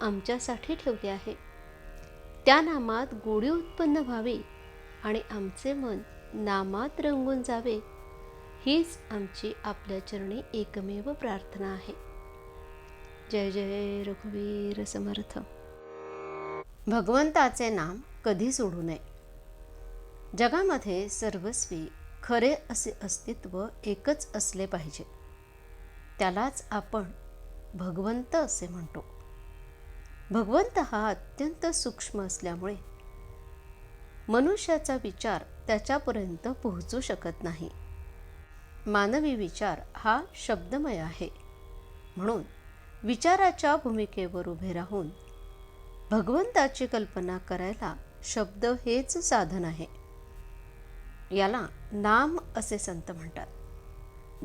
आमच्यासाठी ठेवले आहे. त्या नामात गोडी उत्पन्न व्हावी आणि आमचे मन नामात रंगून जावे हीच आमची आपल्या चरणी एकमेव प्रार्थना आहे. जय जय रघुवीर समर्थ. भगवंताचे नाम कधी सोडू नये? जगामध्ये सर्वस्वी खरे असे अस्तित्व एकच असले पाहिजे. त्यालाच आपण भगवंत असे म्हणतो. भगवंत हा अत्यंत सूक्ष्म असल्यामुळे मनुष्याचा विचार त्याच्यापर्यंत पोहोचू शकत नाही. मानवी विचार हा शब्दमय आहे. म्हणून विचाराच्या भूमिकेवर उभे राहून भगवंताची कल्पना करायला शब्द हेच साधन आहे. याला नाम असे संत म्हणतात.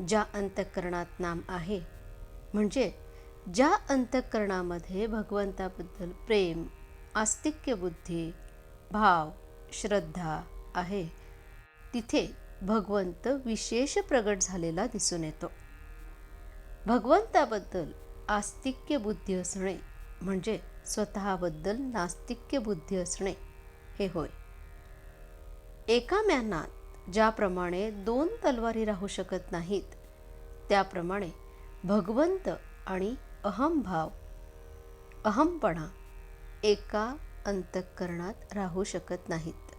ज्या अंतःकरणात नाम आहे म्हणजे ज्या अंतःकरणामध्ये भगवंताबद्दल प्रेम आस्तिक्य बुद्धी भाव श्रद्धा आहे तिथे भगवंत विशेष प्रगट झालेला दिसून येतो. भगवंताबद्दल आस्तिक्य बुद्धी असणे म्हणजे स्वतःबद्दल नास्तिक्य बुद्धी असणे हे होय. एका म्यानात ज्याप्रमाणे दोन तलवारी राहू शकत नाहीत त्याप्रमाणे भगवंत आणि अहमभाव अहमपणा एका अंतःकरणात राहू शकत नाहीत.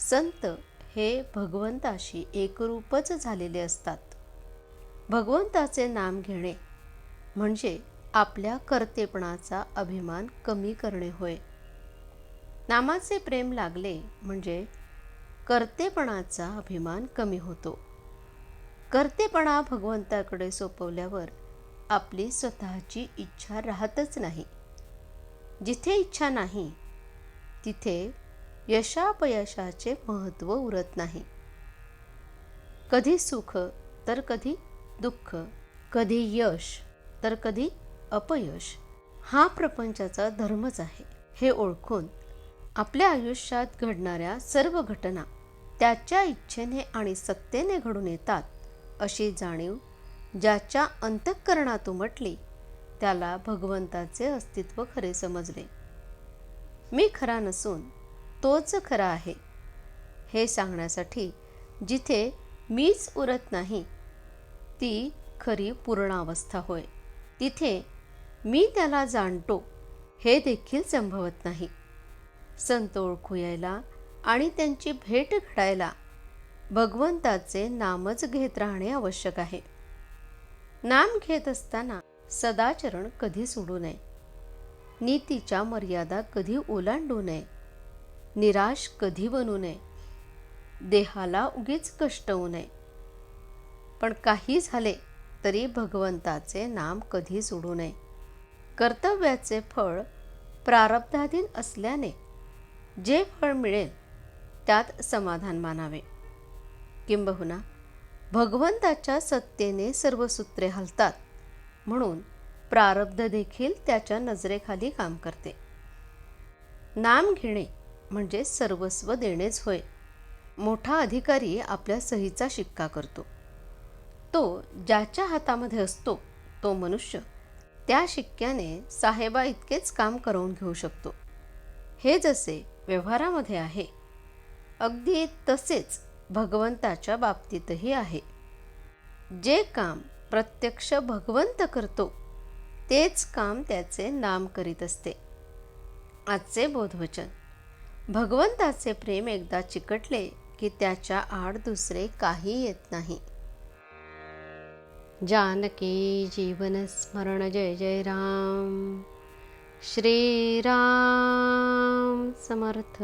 संत हे भगवंताशी एकरूपच झालेले असतात. भगवंताचे नाम घेणे म्हणजे आपल्या कर्तेपणाचा अभिमान कमी करणे होय. नामाचे प्रेम लागले म्हणजे कर्तेपणाचा अभिमान कमी होतो. कर्तेपणा भगवंताकडे सोपवल्यावर आपली स्वतःची इच्छा राहतच नाही. जिथे इच्छा नाही तिथे यशापयशाचे महत्त्व उरत नाही. कधी सुख तर कधी दुःख कधी यश तर कधी अपयश. हा प्रपंचाचा धर्मच आहे. हे ओळखून आपल्या आयुष्यात घडणाऱ्या सर्व घटना त्याच्या इच्छेने आणि सत्तेने घडून येतात अशी जाणीव ज्याच्या अंतःकरणात उमटली त्याला भगवंताचे अस्तित्व खरे समजले. मी खरा नसून तोच खरा आहे. हे सांगण्यासाठी जिथे मीच उरत नाही ती खरी पूर्णावस्था होय. तिथे मी त्याला जाणतो हे देखील संभवत नाही. संत ओळखू यायला आणि त्यांची भेट घडायला भगवंताचे नामच घेत राहणे आवश्यक आहे. नाम घेत असताना सदाचरण कधी सोडू नये. नीतीच्या मर्यादा कधी ओलांडू नये. निराश कधी बनू नये. देहाला उगीच कष्ट होऊ नये. पण काही झाले तरी भगवंताचे नाम कधी सोडू नये. कर्तव्याचे फळ प्रारब्धाधीन असल्याने जे फळ मिळेल त्यात समाधान मानावे. किंबहुना भगवंताच्या सत्तेने सर्व सूत्रे हलतात. म्हणून प्रारब्ध देखील त्याच्या नजरेखाली काम करते. नाम घेणे म्हणजे सर्वस्व देणेच होय. मोठा अधिकारी आपल्या सहीचा शिक्का करतो. तो ज्याच्या हातामध्ये असतो तो मनुष्य त्या शिक्क्याने साहेबा इतकेच काम करवून घेऊ शकतो. हे जसे व्यवहारामध्ये आहे अगदी तसेच भगवंताच्या बाबतीतही आहे. जे काम प्रत्यक्ष भगवंत करतो तेच काम त्याचे नाम करीत असते. आजचे बोधवचन. भगवंताचे प्रेम एकदा चिकटले की त्याच्या आड दुसरे काही येत नाही. जानकी जीवन स्मरण जय जय राम. श्रीराम समर्थ.